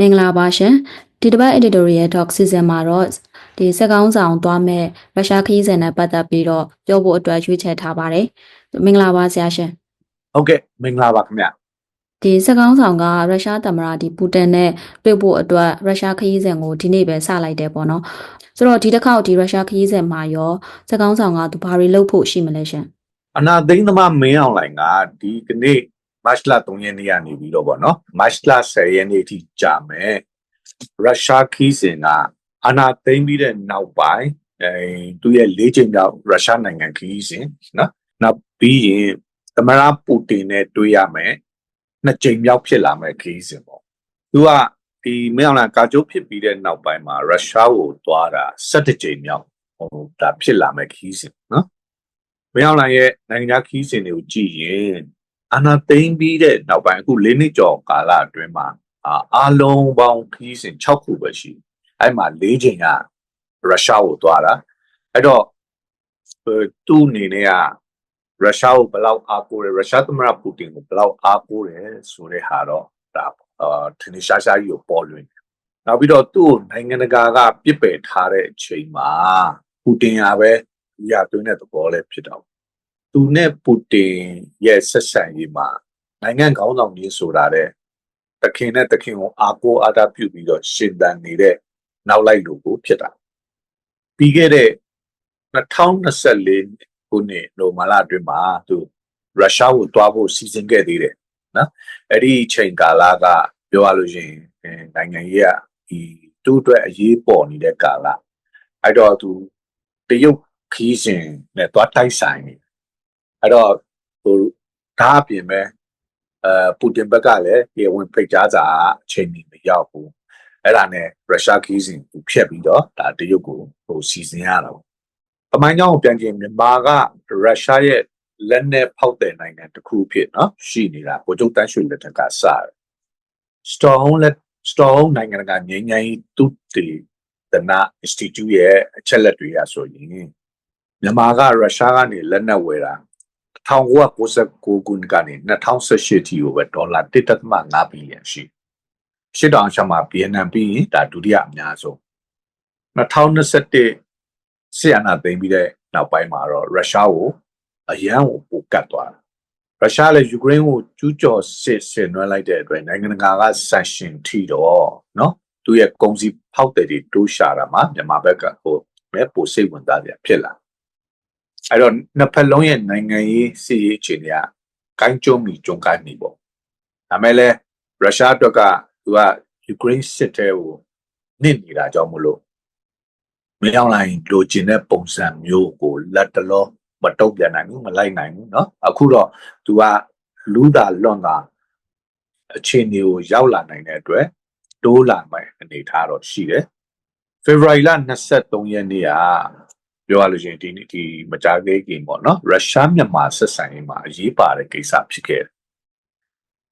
မင်္ဂလာပါရှင်ဒီတစ်ပတ် editorial talk season မှာတော့ဒီစက်ကောင်းဆောင်သွားမဲ့ရုရှားခရီးစဉ်နဲ့ပတ်သက်ပြီးတော့ပြောဖို့အတွက်ရွေးချယ်ထားပါတယ်မင်္ဂလာပါဆရာရှင်ဟုတ်ကဲ့မင်္ဂလာပါခင်ဗျဒီစက်ကောင်းဆောင်ကရုရှားသမ္မတဒီပူတင်နဲ့တွေ့ဖို့အတွက်ရုရှားခရီးစဉ်ကိုဒီနေ့ပဲစလိုက်တယ်ပေါ့နော်ဆိုတော့ဒီတစ်ခေါက်ဒီရုရှားခရီးစဉ်မှာရောစက်ကောင်းဆောင်ကသူဘာတွေလုပ်ဖို့ရှိမလဲရှင်အနာသိန်းသမားမင်းအောင်လိုင်ကဒီကနေ့ မတ်လ3ရက်နေ့ကနေပြီးတော့ဗောနော်မတ်လ10ရက်နေ့ထိကြာမယ်ရုရှားခီးစင်ကအနာသိန်းပြီးတဲ့နောက်ပိုင်းအဲသူရဲ့လေးချိန်မြောက်ရုရှားနိုင်ငံခီးစင်နော်နောက်ပြီးရင်သမရပူတင်နဲ့တွေ့ရမယ်နှစ်ချိန်မြောက်ဖြစ်လာမယ်ခီးစင်ပေါ့သူကဒီမင်းအောင်လိုင်ကာကြိုးဖြစ်ပြီးတဲ့နောက်ပိုင်းမှာရုရှားကိုသွားတာ17ချိန်မြောက်ဟိုဒါဖြစ်လာမယ်ခီးစင်နော်မင်းအောင်လှိုင်ရဲ့နိုင်ငံခြားခီးစဉ်တွေကိုကြည့်ရင် အာနာသိမ့်ပြီးတဲ့နောက်ပိုင်းအခု၄နှစ်ကျော်ကာလအတွင်းမှာအာအားလုံးပေါင်းခီးစဉ်6ခုပဲရှိတယ်အဲ့မှာ၄ချိန်ကရုရှားကိုသွားတာအဲ့တော့ဟိုသူ့အနေနဲ့ကရုရှားကိုဘယ်လောက်အားကိုးတယ်ရုရှားသမ္မတပူတင်ကိုဘယ်လောက်အားကိုးတယ်ဆိုတဲ့ဟာတော့ဒါအာထင်ရှားရှားကြီးကိုပေါ်လွင်တယ်နောက်ပြီးတော့သူ့ကိုနိုင်ငံတကာကပြစ်ပယ်ထားတဲ့အချိန်မှာပူတင်ကပဲရသွင်းတဲ့သဘောလည်းဖြစ်တော့ သူနဲ့ပူတင်ရဲ့ဆက်ဆံရေးမှာနိုင်ငံခေါင်းဆောင်ကြီးဆိုတာတဲ့တခင်နဲ့တခင်ကိုအာကိုအာတာပြုပြီးတော့ရှင်သန်နေတဲ့နောက်လိုက်လူကိုဖြစ်တာပြီးခဲ့တဲ့2024ခုနှစ်နိုမာလာအတွင်းမှာသူရုရှားကိုတွားဖို့စီစဉ်ခဲ့သေးတယ်နော်အဲ့ဒီအချိန်ကာလကပြောရလို့ရှိရင်အဲနိုင်ငံရေးကဒီသူ့အတွက်အရေးပေါ်နေတဲ့ကာလအဲ့တော့သူတရုတ်ခီးစဉ်နဲ့တွားတိုက်ဆိုင်နေ အဲ့တော့ဟိုဒါအပြင်ပဲအဲပူတင်ဘက်ကလည်းဒီဝင်ဖိတ်ကြားစာအချိန်ကြီးမရောက်ဘူးအဲ့ဒါနဲ့ရုရှားခီးစဉ်ကိုဖျက်ပြီးတော့ဒါတရုတ်ကိုဟိုစီစဉ်ရတာပေါ့။အမိုင်းကြောင့်ပြန်ကျင်မြန်မာကရုရှားရဲ့လက်နဲ့ဖောက်တဲ့နိုင်ငံတစ်ခုဖြစ်နော်ရှိနေတာကိုကျုပ်တန်းရွှေလက်ထက်ကစတယ်။ Stockholm လက် Stockholm နိုင်ငံကငြိမ်းချမ်းရေးသူတေသနာ Institute ရဲ့အချက်လက်တွေကဆိုရင်မြန်မာကရုရှားကနေလက်နက်ဝယ်တာ 1999ခုနှစ်ကနေ2018ထိကိုပဲဒေါ်လာ1.5ဘီလီယံရှိရှစ်တောင်ရှမှာဗီယက်နမ်ပြီးရင်ဒါဒုတိယအများဆုံး2021ဆီယနာသိမ်းပြီးတဲ့နောက်ပိုင်းမှာတော့ရုရှားကိုအရန်ကိုပိုကတ်သွားတာရုရှားလည်းယူကရိန်းကိုကျူးကျော်စစ်ဆင်နွှဲလိုက်တဲ့အတွက်နိုင်ငံတကာကဆန်ရှင်ထိတော့เนาะသူရဲ့ကုန်စည်ဖောက်တဲ့တွေတိုးရှာတာမှာမြန်မာဘက်ကဟိုမဲပိုစိတ်ဝင်စားကြဖြစ်လာ အဲ့တော့နှစ်ဖက်လုံးရဲ့နိုင်ငံရေးစီရေးအခြေအနေကကိုင်းကျုံမီကျုံကိုင်းမီပေါ့ဒါမဲ့လည်းရုရှားအတွက်ကသူကယူကရိန်းစစ်တဲကိုနစ်နေတာကြောင့်မလို့မရောက်လိုက်လိုချင်တဲ့ပုံစံမျိုးကိုလက်တလောမတုံ့ပြန်နိုင်ဘူးမလိုက်နိုင်ဘူးเนาะအခုတော့သူကလူးတာလွန်တာအခြေအနေကိုရောက်လာနိုင်တဲ့အတွက်တိုးလာမယ်အနေထားတော့ရှိတယ်ဖေဖော်ဝါရီလ23ရက်နေ့က ပြောရလို့ရှိရင်ဒီဒီမကြသေးခင်ပေါ့နော်ရုရှားမြန်မာဆက်ဆံရေးမှာအရေးပါတဲ့ကိစ္စဖြစ်ခဲ့တယ်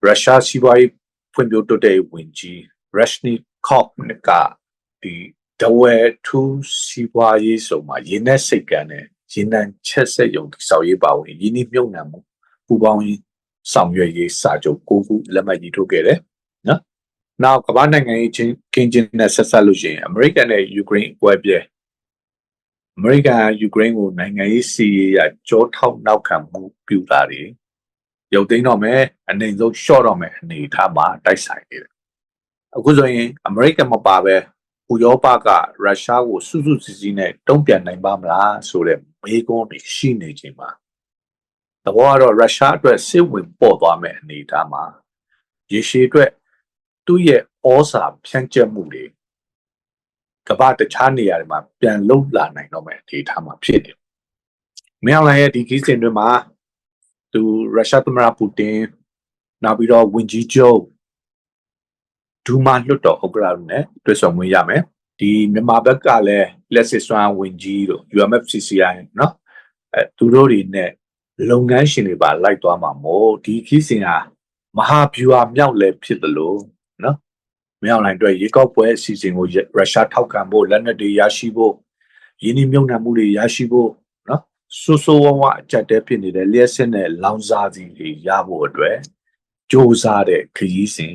ရုရှားစီးပွားရေးဖွံ့ဖြိုးတိုးတက်ရေးဝန်ကြီးရက်ရှနီကော့ကဒီဒဝဲထူးစီးပွားရေးဆိုမှာရင်းနဲ့စိတ်ကန်းနဲ့ရင်းနှံချက်ဆက်ယုံစောက်ရေးပါဝင်ရင်းနှီးမြုပ်နှံမှုပူပေါင်းရေးဆောင်ရွက်ရေးစာချုပ်၉ခုလက်မှတ်ရေးထိုးခဲ့တယ်နော်နောက်ကမ္ဘာနိုင်ငံရေးချင်းကင်းချင်းနဲ့ဆက်ဆက်လို့ရှိရင်အမေရိကန်နဲ့ယူကရိန်းပွဲပြဲ အမေရိကန်ကယူကရိန်းကိုနိုင်ငံရေးစီးရေးရကြောထောက်နောက်ခံမှုပြုတာတွေရုပ်သိမ်းတော့မယ်အနေဆုံးရှော့တော့မယ်အနေထားမှာတိုက်ဆိုင်နေတယ်အခုဆိုရင်အမေရိကန်မပါပဲဥရောပကရုရှားကိုစုစုစည်းစည်းနဲ့တုံ့ပြန်နိုင်ပါမလားဆိုတဲ့မေးခွန်းတွေရှိနေချိန်မှာတဘောကတော့ရုရှားအတွက်စစ်ဝင်ပေါ်သွားမယ်အနေထားမှာရေရှည်အတွက်သူ့ရဲ့ဩစာဖြန့်ကျက်မှုတွေ ကမ္ဘာတခြားနေရာတွေမှာပြန်လုံလာနိုင်တော့မယ်အနေထားမှာဖြစ်တယ်။မင်းအောင်လှိုင်ရဲ့ဒီခီးစဉ်တွေမှာသူရုရှားသမ္မတပူတင်နောက်ပြီးတော့ဝင်ကြီးချုပ်ဒူမာလွတ်တော်ဥက္ကဋ္ဌတို့နဲ့တွေ့ဆုံဝင်ရမယ်။ဒီမြန်မာဘက်ကလည်းလက်စစ်စွမ်းဝင်ကြီးတို့ UMFCCI เนาะအဲသူတို့တွေနဲ့လုပ်ငန်းရှင်တွေပါလိုက်သွားမှာမို့ဒီခီးစဉ်ဟာမဟာဗျူဟာမြောက်လည်းဖြစ်တယ်လို့เนาะ မြောက်လိုင်းအတွက်ရေကောက်ပွဲအစီအစဉ်ကိုရုရှားထောက်ခံဖို့လက်နက်တွေရရှိဖို့ယင်းဒီမြုံနှံမှုတွေရရှိဖို့နော်ဆိုးဆိုးဝါးဝါအကြက်တဲဖြစ်နေတဲ့လျှက်စစ်နဲ့လောင်စာစီတွေရဖို့အတွက်စ조사တဲ့ခရီးစဉ်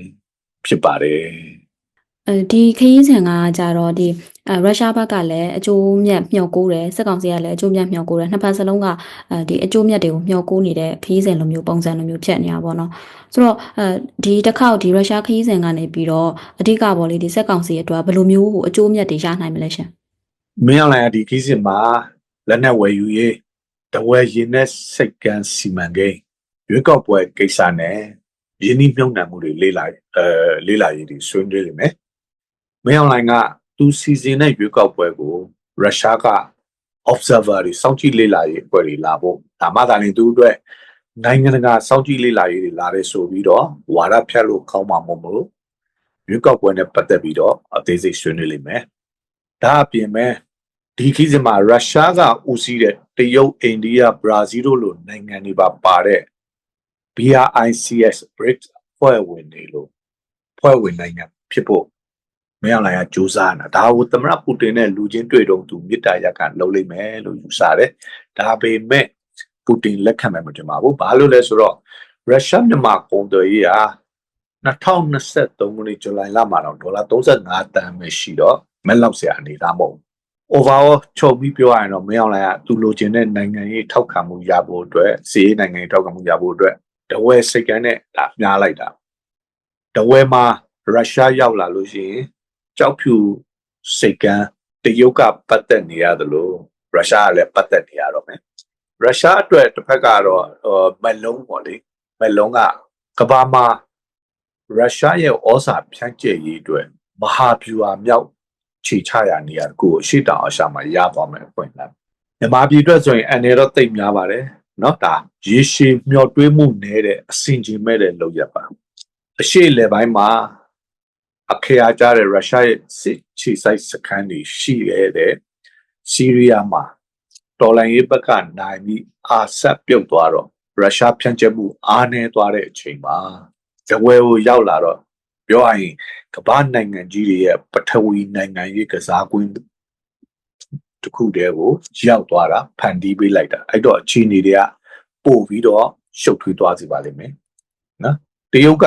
ဖြစ်ပါတယ်အဲဒီခရီးစဉ်ကကြတော့ဒီ အဲရုရှားဘက်ကလည်းအကျိုးမြတ်မျှော်ကိုးတယ်စစ်ကောင်စီကလည်းအကျိုးမြတ်မျှော်ကိုးတယ်နှစ်ဖက်စလုံးကအဲဒီအကျိုးမြတ်တွေကိုမျှော်ကိုးနေတဲ့ခရီးစဉ်လိုမျိုးပုံစံလိုမျိုးဖြစ်နေတာပေါ့နော်ဆိုတော့အဲဒီတစ်ခေါက်ဒီရုရှားခရီးစဉ်ကနေပြီးတော့အဓိကပေါ့လေဒီစစ်ကောင်စီအတွက်ဘယ်လိုမျိုးဟိုအကျိုးမြတ်တွေရနိုင်မလဲရှင်မင်းအောင်လိုင်ကဒီခီးစဉ်မှာလက်နက်ဝယ်ယူရေးတဝယ်ရင်နဲ့စိတ်ကန်းစီမံကိန်းရွေးကောက်ပွဲကိစ္စနဲ့ယင်းနှိမ့်နှံမှုတွေလေးလာအဲလေးလာရေးတွေဆွေးနွေးလိမ့်မယ်မင်းအောင်လိုင်က သူစီစဉ်တဲ့ရွေးကောက်ပွဲကိုရုရှားက observer တွေစောင့်ကြည့်လေ့လာရေးအဖွဲ့တွေလာဖို့ဒါမှသာလျှင်သူအတွက်နိုင်ငံတကာစောင့်ကြည့်လေ့လာရေးတွေလာတဲ့ဆိုပြီးတော့ဝါဒဖြတ်လို့ကောင်းမှာမဟုတ်ဘူးရွေးကောက်ပွဲနဲ့ပတ်သက်ပြီးတော့အသေးစိတ်ဆွေးနွေးလိမ့်မယ်ဒါအပြင်မဲ့ဒီခီးစဉ်မှာရုရှားကဦးစီးတဲ့တရုတ်အိန္ဒိယဘရာဇီးတို့လိုနိုင်ငံတွေပါပါတဲ့ BRICS BRICS ဖွဲ့ဝင်တွေလို့ဖွဲ့ဝင်နိုင်ငံဖြစ်ဖို့ မင်းအောင်လှိုင်ကကြိုးစားနေတာဒါကိုသမ္မတပူတင်နဲ့လူချင်းတွေ့တော့သူမြစ်တာရက်ကလုံးလိမ့်မယ်လို့ယူဆတယ်ဒါပေမဲ့ပူတင်လက်ခံမယ်မထင်ပါဘူးဘာလို့လဲဆိုတော့ရုရှားမြန်မာကုန်သွယ်ရေးဟာ2023ခုနှစ်ဇူလိုင်လမှာတော့ဒေါ်လာ35တန်ပဲရှိတော့မက်လောက်စရာအနေဒါမဟုတ်ဘူး overall ချုပ်ပြီးပြောရရင်တော့မင်းအောင်လှိုင်ကသူလိုချင်တဲ့နိုင်ငံရေးထောက်ခံမှုရဖို့အတွက်စီးရေးနိုင်ငံရေးထောက်ခံမှုရဖို့အတွက်တဝဲစိတ်ကန်းနဲ့ဒါများလိုက်တာတဝဲမှာရုရှားရောက်လာလို့ရှိရင် ကြောက်ဖြူစိတ်ကန်းတရုတ်ကပတ်သက်နေရတယ်လို့ရုရှားကလည်းပတ်သက်နေရတော့မယ်ရုရှားအတွက်တစ်ဖက်ကတော့မလုံးပေါ့လေမလုံးကကဘာမှာရုရှားရဲ့ဩစာဖြန့်ကျက်ရေးအတွက်မဟာဗျူဟာမြောက်ခြေချရနေရကိုအရှိတောင်အရှာမှာရသွားမယ်ဖွင့်လာမြန်မာပြည်အတွက်ဆိုရင်အနေတော့တိတ်များပါတယ်เนาะဒါရေရှည်မျောတွေးမှုနဲတဲ့အစင်ကြီးမဲ့တဲ့လောက်ရပါအရှိလေပိုင်းမှာ အခရာကြတဲ့ရုရှားရဲ့စစ်ချီဆိုင်စခန်းတွေရှိခဲ့တဲ့ဆီးရီးယားမှာတော်လိုင်းရေးဘက်ကနိုင်ပြီးအာဆက်ပြုတ်သွားတော့ရုရှားဖြန့်ကျက်မှုအားနည်းသွားတဲ့အချိန်မှာဇဝဲကိုရောက်လာတော့ပြောရရင်ကမ္ဘာနိုင်ငံကြီးတွေရဲ့ပထဝီနိုင်ငံရေးကစားကွင်းတစ်ခုတည်းကိုရောက်သွားတာဖန်တီးပေးလိုက်တာအဲ့တော့အခြေအနေတွေကပို့ပြီးတော့ရှုပ်ထွေးသွားစီပါလိမ့်မယ်နော်တရုတ်က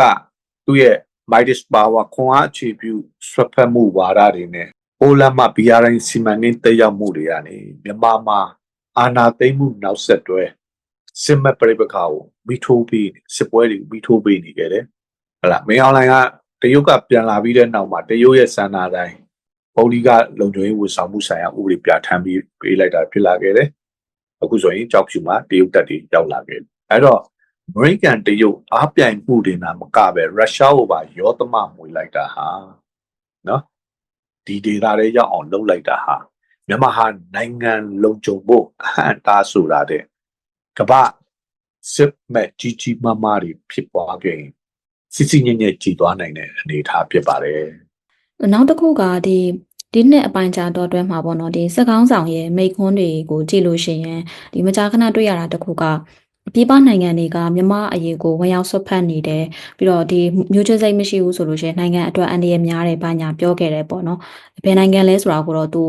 သူ့ရဲ့ Midas Power ခွန်အားအခြေပြုဆွတ်ဖက်မှုဝါဒတွေနဲ့ပိုလန်မှာ BRI စီမံကိန်းတက်ရောက်မှုတွေကနေမြန်မာမှာအာဏာသိမ်းမှုနောက်ဆက်တွဲစစ်မက်ပြိပခါကိုမိထိုးပြီးစစ်ပွဲတွေမိထိုးပေးနေကြတယ်ဟလာမင်းအွန်လိုင်းကတရုတ်ကပြန်လာပြီးတဲ့နောက်မှာတရုတ်ရဲ့စံနာတိုင်းပုံလီကလုံခြုံရေးဝန်ဆောင်မှုဆိုင်ရာဥပဒေပြဋ္ဌာန်းပြီးပေးလိုက်တာဖြစ်လာခဲ့တယ်အခုဆိုရင်ကြောက်ဖြူမှာတရုတ်တပ်တွေရောက်လာခဲ့တယ်အဲ့တော့ American တရုတ်အားပြိုင်မှုတွေနာမကပဲရုရှားကိုပါရောသမမွေလိုက်တာဟာနော်ဒီဒေတာတွေရောက်အောင်လုပ်လိုက်တာဟာမြန်မာဟာနိုင်ငံလုံခြုံဖို့အဟန့်တားဆိုတာတဲ့ကမ္ဘာစစ်မဲ့ကြီးကြီးမားမားတွေဖြစ်ပွားခဲ့ရင်စစ်စစ်ညက်ညက်ကြည်သွားနိုင်တဲ့အနေအထားဖြစ်ပါတယ်နောက်တစ်ခုကဒီဒီနှစ်အပိုင်းကြာတော့အတွဲမှာပေါ့နော်ဒီစက်ကောင်းဆောင်ရဲ့မိခွန်းတွေကိုကြည့်လို့ရှိရင်ဒီမကြာခဏတွေ့ရတာတစ်ခုက ပြည်ပနိုင်ငံတွေကမြန်မာအရေးကိုဝင်ရောက်ဆွတ်ဖက်နေတယ်ပြီးတော့ဒီမျိုးချစ်စိတ်မရှိဘူးဆိုလို့ရှိရင်နိုင်ငံအတွက်အန္တရာယ်များတယ်ဘာညာပြောခဲ့တယ်ပေါ့နော်ဘယ်နိုင်ငံလဲဆိုတာကိုတော့သူ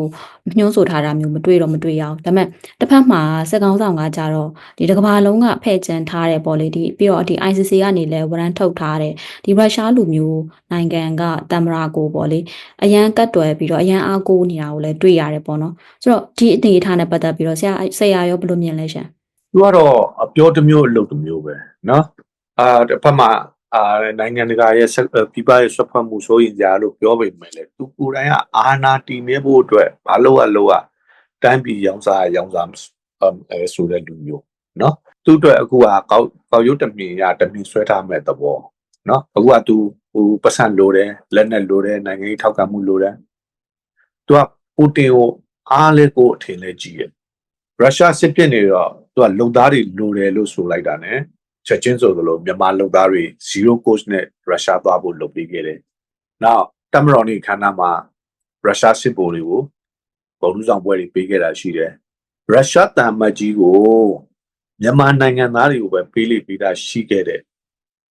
ညှိုးဆိုထားတာမျိုးမတွေ့တော့မတွေ့ရအောင်ဒါပေမဲ့တစ်ဖက်မှာစက်ကောင်းဆောင်ကကြတော့ဒီတစ်ကမ္ဘာလုံးကဖဲ့ကျန်ထားတယ်ပေါ့လေဒီပြီးတော့ဒီ ICC ကနေလည်းဝရန်ထုတ်ထားတယ်ဒီရုရှားလူမျိုးနိုင်ငံကတမရာကိုပေါ့လေအရန်ကတ်တွယ်ပြီးတော့အရန်အားကိုးနေတာကိုလည်းတွေ့ရတယ်ပေါ့နော်ဆိုတော့ဒီအနေအထားနဲ့ပတ်သက်ပြီးတော့ဆရာဆရာရောဘယ်လိုမြင်လဲရှင် သူကတော့အပြောတစ်မျိုးအလုပ်တစ်မျိုးပဲเนาะအာတစ်ဖက်မှာအာနိုင်ငံတကာရဲ့ပြပရဲ့ဆွတ်ဖက်မှုဆိုရင်ကြာလို့ပြောပေမဲ့လေသူကိုယ်တိုင်ကအာနာတီနေဖို့အတွက်ဘာလို့အလို့ကတိုင်းပြည်ရောင်းစားရောင်းစားအဲဆိုတဲ့လူမျိုးเนาะသူ့အတွက်အခုကကောက်ကောက်ရုပ်တမင်ရတမင်ဆွဲထားမဲ့သဘောเนาะအခုကသူဟိုပတ်စံလိုတယ်လက်နဲ့လိုတယ်နိုင်ငံရေးထောက်ခံမှုလိုတယ်သူကပူတင်ကိုအားလေးကိုအထင်လဲကြည့်ရ ရုရှားစစ်ဖြစ်နေတော့သူကလုံသားတွေလိုတယ်လို့ဆိုလိုက်တာ ਨੇ ချက်ချင်းဆိုသလိုမြန်မာလုံသားတွေ0 cost နဲ့ရုရှားသွားဖို့လုပ်ပေးခဲ့တယ်။နောက်တမတော်နေခန္ဓာမှာရုရှားစစ်ဗိုလ်တွေကိုဗုံလူဆောင်ပွဲတွေပေးခဲ့တာရှိတယ်။ရုရှားတန်မတ်ကြီးကိုမြန်မာနိုင်ငံသားတွေကိုပဲပေးလိပေးတာရှိခဲ့တဲ့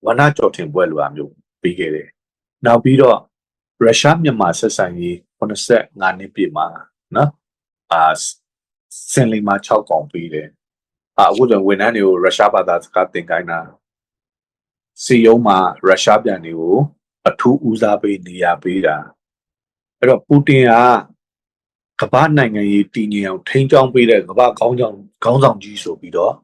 ဝနကြော်ထင်ပွဲလိုအမျိုးပေးခဲ့တယ်။နောက်ပြီးတော့ရုရှားမြန်မာဆက်ဆံရေး85နှစ်ပြည့်မှာနော်အာ စင်လီမှာ6កောင်ပေးတယ်အာအခုဆိုဝန်ထမ်းတွေကိုရုရှားဘာသာစကားသင်ခိုင်းတာစီယုံမှာရုရှားပြန်တွေကိုအထူးဦးစားပေးနေရပေးတာအဲ့တော့ပူတင်ကကမ္ဘာနိုင်ငံရေးတည်ငြိမ်အောင်ထိန်းချောင်းပေးတဲ့ကမ္ဘာခေါင်းဆောင်ခေါင်းဆောင်ကြီးဆိုပြီးတော့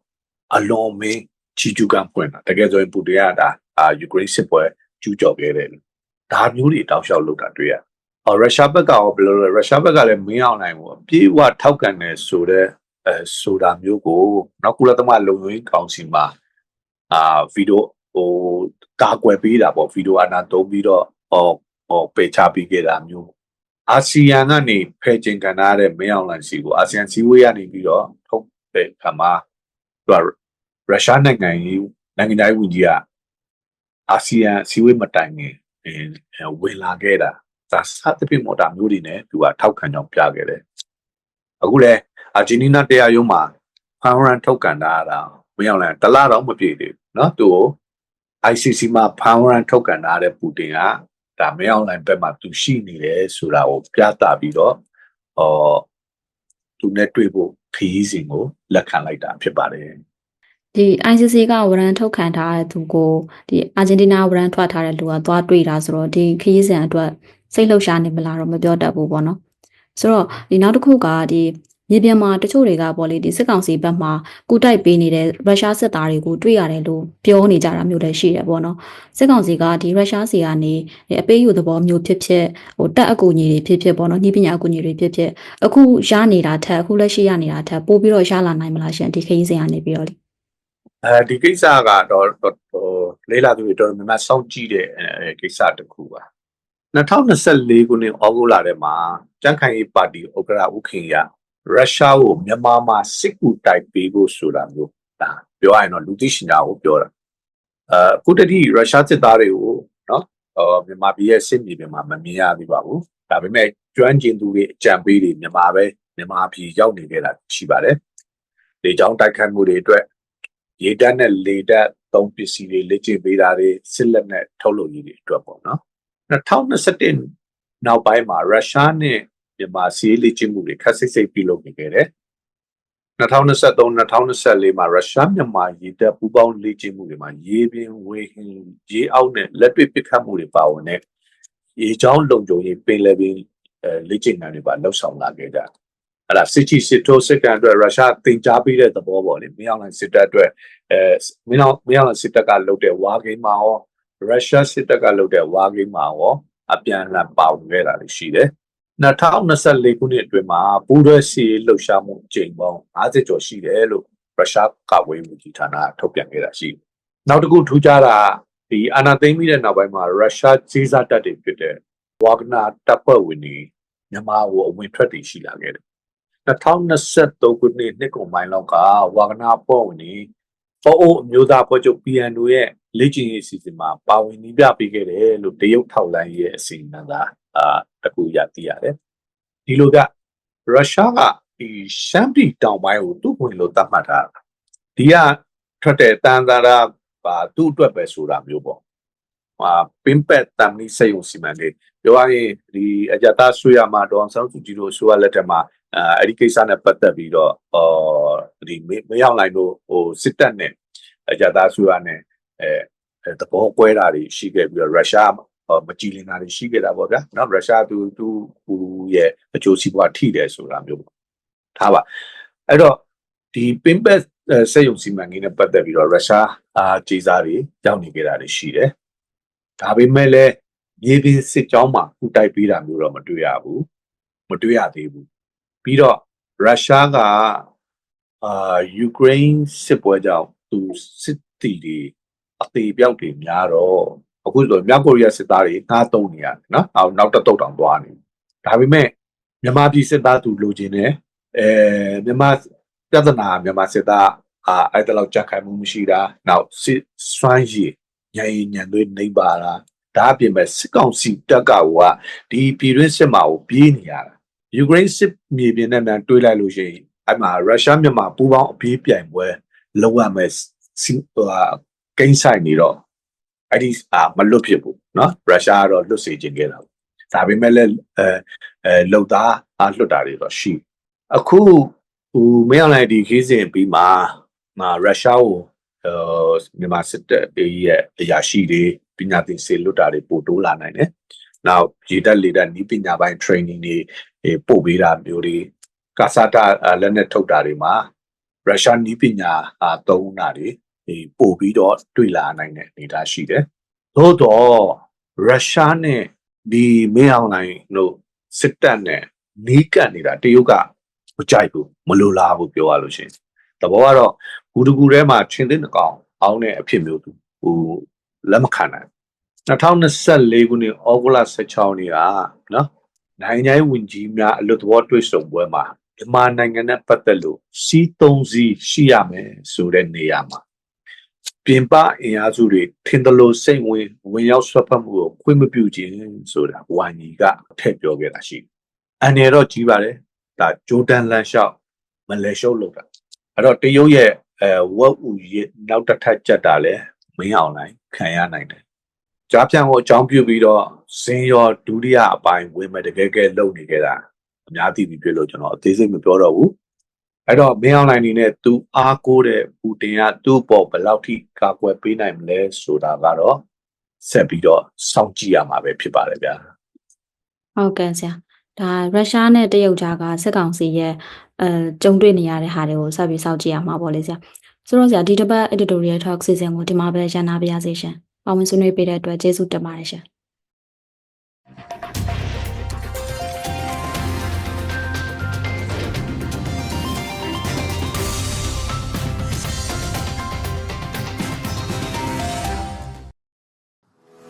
အလွန်မင်းချီကျူးကံပွင့်တာတကယ်ဆိုရင်ပူတင်ကဒါအာယူကရိန်းစစ်ပွဲကျူးကျော်ခဲ့တယ်လို့ဒါမျိုးတွေတောက်လျှောက်လုပ်တာတွေ့ရတယ်။ အော်ရုရှားဘက်ကရောဘယ်လိုလဲရုရှားဘက်ကလည်းမင်းအောင်နိုင်ဘူးအပြေးအဝထောက်ကန်တယ်ဆိုတော့အဲဆိုတာမျိုးကိုနောက်ကုလသမဂ္ဂလုံခြုံရေးကောင်စီမှာအာဗီဒီယိုဟိုကာကွယ်ပေးတာပေါ့ဗီဒီယိုအနာသုံးပြီးတော့ဟောဟောပေချပေးခဲ့တာမျိုးအာဆီယံကနေဖယ်ကျင်ခံထားတဲ့မင်းအောင်လှိုင်စီကိုအာဆီယံစီဝေးရနေပြီးတော့ထုတ်တဲ့ခါမှာသူကရုရှားနိုင်ငံကြီးနိုင်ငံသားဝန်ကြီးကအာဆီယံစီဝေးမတိုင်ခင်အဲဝင်လာခဲ့တာ ဒါစသဖြင့်မော်တာမျိုးတွေနဲ့သူကထောက်ခံကြောင်းပြခဲ့တယ်အခုလဲအာဂျင်နီးနားတရားရုံးမှာဖန်ရန်ထုတ်ကန်တာတာမင်းအောင်လှိုင်တလားတော့မပြည့်သေးဘူးเนาะသူကို ICC မှာဖန်ရန်ထုတ်ကန်ထားတဲ့ပူတင်ကဒါမင်းအောင်လှိုင်ဘက်မှာသူရှိနေတယ်ဆိုတာကိုပြသပြီးတော့ဟောသူနဲ့တွေ့ဖို့ခရီးစဉ်ကိုလက်ခံလိုက်တာဖြစ်ပါတယ် ဒီ ICC ကဝရန်ထုတ်ခံထားတဲ့သူကိုဒီအာဂျင်တီးနားဝရန်ထွက်ထားတဲ့လူကသွားတွေ့တာဆိုတော့ဒီခရီးစဉ်အတွက် စိတ်လှုပ်ရှားနေမလားတော့မပြောတတ်ဘူးပေါ့နော်ဆိုတော့ဒီနောက်တစ်ခုကဒီမြေပြင်မှာတချို့တွေကပေါ့လေဒီစစ်ကောင်စီဘက်မှာကူတိုက်ပေးနေတဲ့ရုရှားစစ်သားတွေကိုတွေ့ရတယ်လို့ပြောနေကြတာမျိုးလည်းရှိတယ်ပေါ့နော်စစ်ကောင်စီကဒီရုရှားစီကနေအပေးယူသဘောမျိုးဖြစ်ဖြစ်ဟိုတက်အကူအညီတွေဖြစ်ဖြစ်ပေါ့နော်ဤပညာအကူအညီတွေဖြစ်ဖြစ်အခုရနေတာထက်အခုလက်ရှိရနေတာထက်ပိုပြီးတော့ရလာနိုင်မလားရှင်ဒီခရီးစဉ်ကနေပြီးတော့လေအဲဒီကိစ္စကတော့ဟိုလေးလာသူတွေတော်တော်များများစောင့်ကြည့်တဲ့အဲကိစ္စတစ်ခုပါ 2024ခုနှစ်ဩဂုတ်လထဲမှာကြံ့ခိုင်ရေးပါတီဥက္ကရာဥခင်ရရုရှားကိုမြန်မာမှာစစ်ကူတိုက်ပေးဖို့ဆိုတာမျိုးဒါပြောရရင်တော့လူသိရှင်ကြားကိုပြောတာအဲအခုတည်းရုရှားစစ်သားတွေကိုနော်ဟောမြန်မာပြည်ရဲ့စစ်မြေပြင်မှာမမြင်ရသေးပါဘူးဒါပေမဲ့ကျွမ်းကျင်သူတွေအကြံပေးတွေမြန်မာပဲမြန်မာပြည်ရောက်နေကြတာရှိပါတယ်လေကြောင်းတိုက်ခိုက်မှုတွေအတွက်ရေတက်နဲ့လေတက်သုံးပစ္စည်းတွေလက်ကျင့်ပေးတာတွေစစ်လက်နဲ့ထုတ်လုပ်ရေးတွေအတွက်ပေါ့နော် 2021နောက်ပိုင်းမှာရုရှားနဲ့မြန်မာစီးလက်ကျင့်မှုတွေခက်စိတ်စိတ်ပြုလုပ်နေခဲ့တယ်2023 2024မှာရုရှားမြန်မာရေတက်ပူးပေါင်းလက်ကျင့်မှုတွေမှာရေပြင်ဝေဟင်ရေအောက်နဲ့လက်တွေ့ပစ်ခတ်မှုတွေပါဝင်တဲ့ရေချောင်းလုံခြုံရေးပင်လယ်ပြင်အဲလက်ကျင့်ခံတွေပါလှုပ်ဆောင်လာခဲ့ကြတယ်အဲ့ဒါစစ်ချီစစ်ထိုးစစ်ကန်အတွက်ရုရှားတင် जा ပေးတဲ့သဘောပေါ့လေမင်းအောင်လှိုင်စစ်တပ်အတွက်အဲမင်းအောင်မင်းအောင်လှိုင်စစ်တပ်ကလုပ်တဲ့ဝါဂိမ်းမှာရော ရုရှားစစ်တပ်ကလုပ်တဲ့ဝါဂိမ်းမှာရောအပြန်အလှန်ပါဝင်ခဲ့တာရှိတယ်2024ခုနှစ်အတွင်းမှာပူးတွဲစီလှုပ်ရှားမှုအကြိမ်ပေါင်း50ကျော်ရှိတယ်လို့ရုရှားကာကွယ်ရေးဝန်ကြီးဌာနကထုတ်ပြန်ခဲ့တာရှိတယ်နောက်တစ်ခုထူးခြားတာဒီအာနာသိမ့်ပြီးတဲ့နောက်ပိုင်းမှာရုရှားကြီးစားတပ်တွေဖြစ်တဲ့ဝါဂနာတပ်ဖွဲ့ဝင်တွေမြန်မာကိုအဝင်ထွက်တွေရှိလာခဲ့တယ်2023ခုနှစ်နှစ်ကုန်ပိုင်းလောက်ကဝါကနာပေါ်ဝင်နေပေါ်အိုအမျိုးသားဖွဲ့ချုပ် PNO ရဲ့ လေ့ကျင့်ရေးအစီအစဉ်မှာပါဝင်နေပြပေးခဲ့တယ်လို့တရုတ်ထောက်လိုင်းရဲ့အစီအမံသာအာတကူရသိရတယ်ဒီလိုကရုရှားကဒီရှမ်းပြည်တောင်ပိုင်းကိုသူ့ဝင်လို့သတ်မှတ်ထားတာဒီကထွက်တဲ့တန်သာရာပါသူ့အတွက်ပဲဆိုတာမျိုးပေါ့ဟာပင်ပက်တမ်နီစေယုံစီမံလေးပြောရရင်ဒီအကြတာဆွေရမှာဒေါန်ဆောင်စုကြည်တို့ဆိုရလက်ထက်မှာအဲအဲ့ဒီကိစ္စနဲ့ပတ်သက်ပြီးတော့အော်ဒီမရောက်နိုင်လို့ဟိုစစ်တပ်နဲ့အကြသားစုရနဲ့ အဲတဘောကွဲတာတွေရှိခဲ့ပြီးတော့ရုရှားမကြည်လင်တာတွေရှိခဲ့တာပေါ့ဗျာနော်ရုရှားသူသူဟိုရဲ့အကျိုးစီးပွားထိတယ်ဆိုတာမျိုးပေါ့ထားပါအဲ့တော့ဒီပင်ပက်စက်ယုံစီမံကိန်းနဲ့ပတ်သက်ပြီးတော့ရုရှားအာခြေစားတွေရောက်နေကြတာတွေရှိတယ်ဒါပေမဲ့လည်းမြေပြင်စစ်ကြောင်းမှာခုတိုက်ပေးတာမျိုးတော့မတွေ့ရဘူးမတွေ့ရသေးဘူးပြီးတော့ရုရှားကအာယူကရိန်းစစ်ပွဲကြောင့်သူစစ်တီတွေ အသေးပြောက်တွေများတော့အခုဆိုမြောက်ကိုရီးယားစစ်သားတွေငါးတုံးနေရတယ်နော်နောက်နောက်တစ်တုတ်တောင်သွားနေဒါပေမဲ့မြန်မာပြည်စစ်သားသူလိုချင်တယ်အဲမြန်မာပြဿနာမြန်မာစစ်သားအာအဲ့တလောက်ကြက်ခိုင်မှုမရှိတာနောက်စစ်စွမ်းရည်ညံညံသွေးနှိပ်ပါတာဒါအပြင်ပဲစစ်ကောင်စီတပ်ကကဒီပြည်တွင်းစစ်မှာကိုပြေးနေရတာယူကရိန်းစစ်မြေပြင်နဲ့များတွေးလိုက်လို့ရှိရင်အဲ့မှာရုရှားမြန်မာပူးပေါင်းအပြေးပြိုင်ပွဲလောက်ရမယ်စီဟို ကိန်းဆိုင်နေတော့အဲ့ဒီအာမလွတ်ဖြစ်ဘူးเนาะရုရှားကတော့လွတ်စေခြင်းခဲ့တာဒါပေမဲ့လည်းအဲအဲလုံသားအလွတ်တာတွေတော့ရှိအခုဟိုမင်းအောင်လိုက်ဒီခီးစဉ်ပြီးမှမှာရုရှားကိုအဲမြန်မာစစ်တပ်ရဲ့အရာရှိတွေပညာသင်စေလွတ်တာတွေပို့တိုးလာနိုင်တယ် နောက်ရေတက်လေတက်ဤပညာပိုင်း training တွေအေးပို့ပေးတာမျိုးတွေကာစာတာအာလက်နဲ့ထုတ်တာတွေမှာရုရှားဤပညာအာသုံးတာတွေ အေးပို့ပြီးတော့တွေ့လာနိုင်တဲ့အနေအထားရှိတယ်။သို့တော့ရုရှားနဲ့ဒီမင်းအောင်လိုင်းတို့စစ်တပ်နဲ့နီးကပ်နေတာတရုတ်ကမကြိုက်ဘူးမလိုလားဘူးပြောရလို့ရှိရင်သဘောကတော့ဂူတကူထဲမှာချင်းသိတဲ့ကောင်အောင်းတဲ့အဖြစ်မျိုးသူဟိုလက်မခံနိုင်2024ခုနှစ်ဩဂုတ်လ16နေ့ကနော်နိုင်ငံရေးဝန်ကြီးများအလွတ်သဘောတွေ့ဆုံပွဲမှာမြန်မာနိုင်ငံနဲ့ပတ်သက်လို့စီးသုံးစီးရှိရမယ်ဆိုတဲ့နေရာမှာ ပြင်ပအင်အားစုတွေထင်သလိုစိတ်ဝင်ဝင်ရောက်ဆွတ်ဖက်မှုကိုခွင့်မပြုခြင်းဆိုတာဝိုင်းကြီးကထည့်ပြောခဲ့တာရှိတယ်။အနေတော့ကြီးပါတယ်ဒါဂျိုဒန်လန်လျှောက်မလဲရှုပ်လို့တာအဲ့တော့တရုတ်ရဲ့အဲဝက်ဥရဲ့နောက်တစ်ထပ်ကြက်တာလဲမင်းအောင်နိုင်ခံရနိုင်တယ်။ကြားပြန်ကိုအကြောင်းပြုပြီးတော့ဇင်းရောဒုတိယအပိုင်းဝင်မဲ့တကယ်ကဲလုံနေခဲ့တာအများသိပြီဖြစ်လို့ကျွန်တော်အသေးစိတ်မပြောတော့ဘူး။ အဲ့တော့မင်းအောင်နိုင်အနေနဲ့သူအားကိုးတဲ့ပူတင်ကသူ့ပေါ်ဘယ်လောက်ထိကာကွယ်ပေးနိုင်မလဲဆိုတာကတော့ဆက်ပြီးတော့စောင့်ကြည့်ရမှာပဲဖြစ်ပါတယ်ဗျာ။ဟုတ်ကဲ့ဆရာဒါရုရှားနဲ့တရုတ်ကြားကစစ်ကောင်စီရဲ့အဲကြုံတွေ့နေရတဲ့ဟာတွေကိုဆက်ပြီးစောင့်ကြည့်ရမှာပေါ့လေဆရာဆိုတော့ဆရာဒီတစ်ပတ် editorial talk season ကိုဒီမှာပဲရန်နာပါရစေရှင်ပါဝင်ဆွေးနွေးပေးတဲ့အတွက်ကျေးဇူးတင်ပါတယ်ရှင်